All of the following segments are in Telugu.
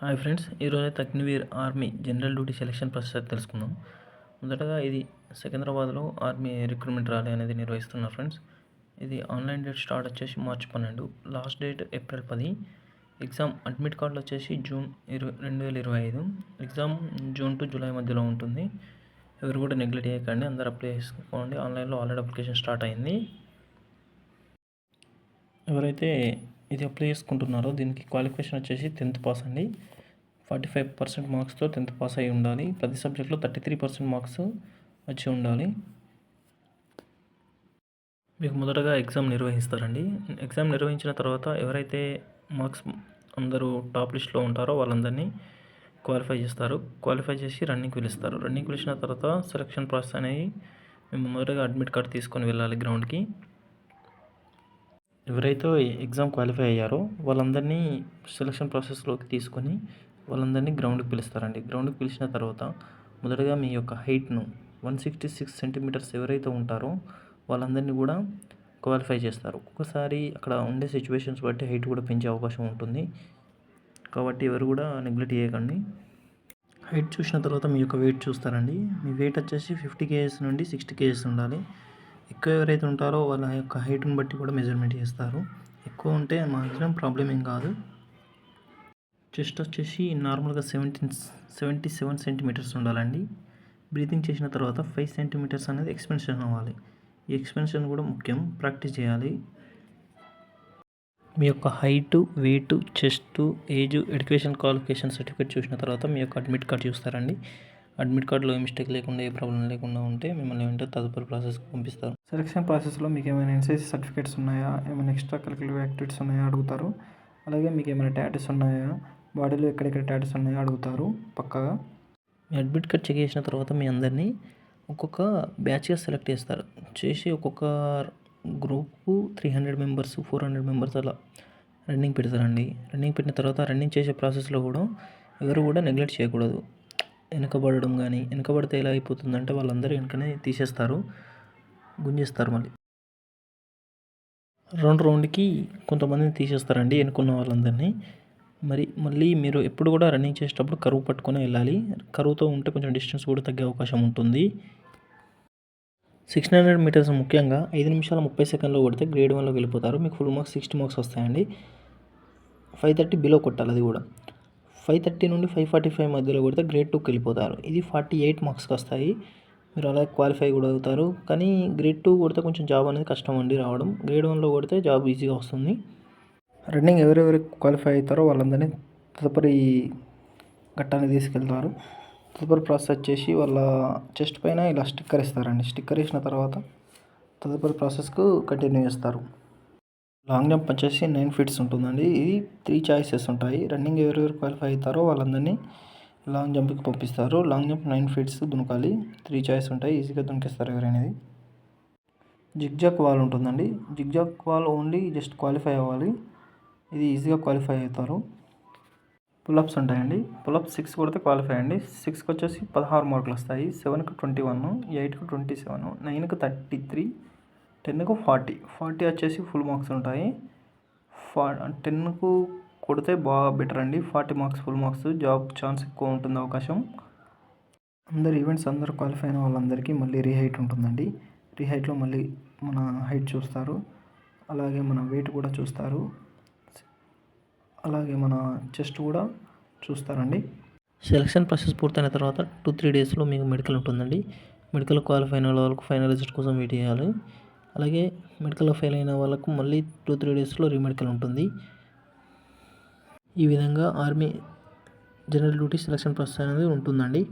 హాయ్ ఫ్రెండ్స్ ఈరోజు అయితే army general duty selection process తెలుసుకుందాం. మొదటగా ఇది సికింద్రాబాద్లో ఆర్మీ రిక్రూట్మెంట్ ర్యాలీ అనేది నిర్వహిస్తున్నారు ఫ్రెండ్స్. ఇది ఆన్లైన్ డేట్ స్టార్ట్ వచ్చేసి మార్చ్ పన్నెండు లాస్ట్ డేట్ ఏప్రిల్ పది ఎగ్జామ్ అడ్మిట్ కార్డులు వచ్చేసి జూన్ ఇరవై రెండు వేల ఇరవై ఐదు ఎగ్జామ్ జూన్ టు జూలై మధ్యలో ఉంటుంది. ఎవరు కూడా నెగ్లెక్ట్ చేయకండి అందరు అప్లై చేసుకోండి. ఆన్లైన్లో ఆల్రెడీ అప్లికేషన్ స్టార్ట్ అయింది. ఎవరైతే ఇది అప్లై చేసుకుంటున్నారో దీనికి క్వాలిఫికేషన్ వచ్చేసి టెన్త్ పాస్ అండి. ఫార్టీ ఫైవ్ పర్సెంట్ మార్క్స్తో టెన్త్ పాస్ అయి ఉండాలి. ప్రతి సబ్జెక్ట్లో థర్టీ త్రీ పర్సెంట్ మార్క్స్ వచ్చి ఉండాలి. మీకు మొదటగా ఎగ్జామ్ నిర్వహిస్తారండి. ఎగ్జామ్ నిర్వహించిన తర్వాత ఎవరైతే మార్క్స్ అందరూ టాప్ లిస్ట్లో ఉంటారో వాళ్ళందరినీ క్వాలిఫై చేస్తారు. క్వాలిఫై చేసి రన్నింగ్ పిలుస్తారు. రన్నింగ్ పిలిచిన తర్వాత సెలక్షన్ ప్రాసెస్ అనేది మేము మొదటగా అడ్మిట్ కార్డ్ తీసుకొని వెళ్ళాలి గ్రౌండ్కి. ఎవరైతే ఎగ్జామ్ క్వాలిఫై అయ్యారో వాళ్ళందరినీ సెలక్షన్ ప్రాసెస్లోకి తీసుకొని వాళ్ళందరినీ గ్రౌండ్కి పిలుస్తారండి. గ్రౌండ్కి పిలిచిన తర్వాత మొదటగా మీ యొక్క హైట్ను వన్ సిక్స్టీ సిక్స్ సెంటీమీటర్స్ ఎవరైతే ఉంటారో వాళ్ళందరినీ కూడా క్వాలిఫై చేస్తారు. ఒక్కొక్కసారి అక్కడ ఉండే సిచ్యువేషన్స్ బట్టి హైట్ కూడా పెంచే అవకాశం ఉంటుంది. కాబట్టి ఎవరు కూడా నెగ్లెక్ట్ చేయకండి. హైట్ చూసిన తర్వాత మీ యొక్క వెయిట్ చూస్తారండి. మీ వెయిట్ వచ్చేసి ఫిఫ్టీ కేజెస్ నుండి సిక్స్టీ కేజెస్ ఉండాలి. ఎక్కువ ఎవరైతే ఉంటారో వాళ్ళ యొక్క హైట్ని బట్టి కూడా మెజర్మెంట్ చేస్తారు. ఎక్కువ ఉంటే మాక్సిమం ప్రాబ్లం ఏం కాదు. చెస్ట్ వచ్చేసి నార్మల్గా సెవెంటీన్ సెవెంటీ సెవెన్ సెంటీమీటర్స్ ఉండాలండి. బ్రీతింగ్ చేసిన తర్వాత ఫైవ్ సెంటీమీటర్స్ అనేది ఎక్స్పెన్షన్ అవ్వాలి. ఈ ఎక్స్పెన్షన్ కూడా ముఖ్యం. ప్రాక్టీస్ చేయాలి. మీ యొక్క height weight chest age education qualification certificate చూసిన తర్వాత మీ యొక్క అడ్మిట్ కార్డ్ చూస్తారండి. అడ్మిట్ కార్డులో ఏ మిస్టేక్ లేకుండా ఏ ప్రాబ్లం లేకుండా ఉంటే మిమ్మల్ని ఏంటో తదుపరి ప్రాసెస్కి పంపిస్తారు. సెలక్షన్ ప్రాసెస్లో మీకు ఏమైనా ఎన్సీసీ సర్టిఫికేట్స్ ఉన్నాయా? ఏమైనా ఎక్స్ట్రా కరికులర్ యాక్టివిటీస్ ఉన్నాయా? అడుగుతారు. అలాగే మీకు ఏమైనా టాటూస్ ఉన్నాయా? బాడీలో ఎక్కడెక్కడ టాటూస్ ఉన్నాయో? అడుగుతారు పక్కగా. మీ అడ్మిట్ కార్డ్ చెక్ చేసిన తర్వాత మీ అందరినీ ఒక్కొక్క బ్యాచ్గా సెలెక్ట్ చేస్తారు. చేసి ఒక్కొక్క గ్రూప్కు three hundred members four hundred members అలా రన్నింగ్ పెడతారండి. రన్నింగ్ పెట్టిన తర్వాత రన్నింగ్ చేసే ప్రాసెస్లో కూడా ఎవరు కూడా నెగ్లెక్ట్ చేయకూడదు. వెనకబడడం కానీ వెనకబడితే ఎలా అయిపోతుందంటే వాళ్ళందరూ వెనకనే తీసేస్తారు. గుంజేస్తారు మళ్ళీ. రౌండ్ రౌండ్కి కొంతమందిని తీసేస్తారండి ఎన్నుకున్న వాళ్ళందరినీ. మరి మళ్ళీ మీరు ఎప్పుడు కూడా రన్నింగ్ చేసేటప్పుడు కరువు పట్టుకొని వెళ్ళాలి. కరువుతో ఉంటే కొంచెం డిస్టెన్స్ కూడా తగ్గే అవకాశం ఉంటుంది. సిక్స్టీన్ హండ్రెడ్ మీటర్స్ ముఖ్యంగా ఐదు నిమిషాల ముప్పై సెకండ్లో కొడితే గ్రేడ్ వన్లోకి వెళ్ళిపోతారు. మీకు ఫుల్ మార్క్స్ సిక్స్టీ మార్క్స్ వస్తాయండి. ఫైవ్ థర్టీ బిలో కొట్టాలి అది కూడా. ఫైవ్ థర్టీ నుండి ఫైవ్ ఫార్టీ ఫైవ్ మధ్యలో కొడితే గ్రేడ్ టూకి వెళ్ళిపోతారు. ఇది ఫార్టీ ఎయిట్ మార్క్స్కి వస్తాయి. మీరు అలా క్వాలిఫై కూడా అవుతారు. కానీ గ్రేడ్ టూ కొడితే కొంచెం జాబ్ అనేది కష్టం అండి రావడం. గ్రేడ్ వన్లో కొడితే జాబ్ ఈజీగా వస్తుంది. రన్నింగ్ ఎవరెవరు క్వాలిఫై అవుతారో వాళ్ళందరినీ తదుపరి ఘట్టాన్ని తీసుకెళ్తారు. తదుపరి ప్రాసెస్ వచ్చేసి వాళ్ళ చెస్ట్ పైన ఇలా స్టిక్కర్ ఇస్తారండి. స్టిక్కర్ ఇచ్చిన తర్వాత తదుపరి ప్రాసెస్కు కంటిన్యూ చేస్తారు. లాంగ్ జంప్ వచ్చేసి నైన్ ఫీట్స్ ఉంటుందండి. ఇది త్రీ చాయిసెస్ ఉంటాయి. రన్నింగ్ ఎవరెవరు క్వాలిఫై అవుతారో వాళ్ళందరినీ లాంగ్ జంప్కి పంపిస్తారు. లాంగ్ జంప్ నైన్ ఫీట్స్ దునకాలి. త్రీ చాయిస్ ఉంటాయి. ఈజీగా దునికిస్తారు ఎవరైనది. జిగ్జాక్ వాల్ ఉంటుందండి. Zigzag wall only just qualify అవ్వాలి. ఇది ఈజీగా క్వాలిఫై అవుతారు. పులప్స్ ఉంటాయండి. పులప్స్ సిక్స్ కొడితే క్వాలిఫై అండి. సిక్స్కి వచ్చేసి పదహారు మార్కులు వస్తాయి. సెవెన్కి ట్వంటీ వన్ ఎయిట్కి ట్వంటీ సెవెన్ నైన్కి థర్టీ త్రీ టెన్కు ఫార్టీ. ఫార్టీ వచ్చేసి ఫుల్ మార్క్స్ ఉంటాయి. ఫా టెన్కు కొడితే బాగా బెటర్ అండి. Forty marks full marks job chance ఎక్కువ ఉంటుంది అవకాశం. అందరు ఈవెంట్స్ అందరు క్వాలిఫై అయిన వాళ్ళందరికీ మళ్ళీ రీహైట్ ఉంటుందండి. రీహైట్లో మళ్ళీ మన హైట్ చూస్తారు. అలాగే మన వెయిట్ కూడా చూస్తారు. అలాగే మన చెస్ట్ కూడా చూస్తారండి. సెలక్షన్ ప్రాసెస్ పూర్తయిన తర్వాత టూ త్రీ డేస్లో మీకు మెడికల్ ఉంటుందండి. మెడికల్ క్వాలిఫై అయిన వాళ్ళకు ఫైనల్ రిజల్ట్ కోసం వెయిట్ చేయాలి. అలాగే మెడికల్లో ఫెయిల్ అయిన వాళ్ళకు మళ్ళీ టూ త్రీ డేస్లో రీమెడికల్ ఉంటుంది. ఈ విధంగా army general duty selection process అనేది ఉంటుందండి.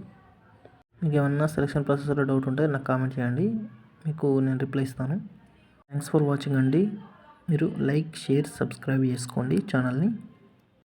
మీకు ఏమన్నా సెలక్షన్ ప్రాసెస్లో డౌట్ ఉంటే నాకు కామెంట్ చేయండి. మీకు నేను రిప్లై ఇస్తాను. థ్యాంక్స్ ఫర్ వాచింగ్ అండి. మీరు లైక్ షేర్ సబ్స్క్రైబ్ చేసుకోండి ఛానల్ని.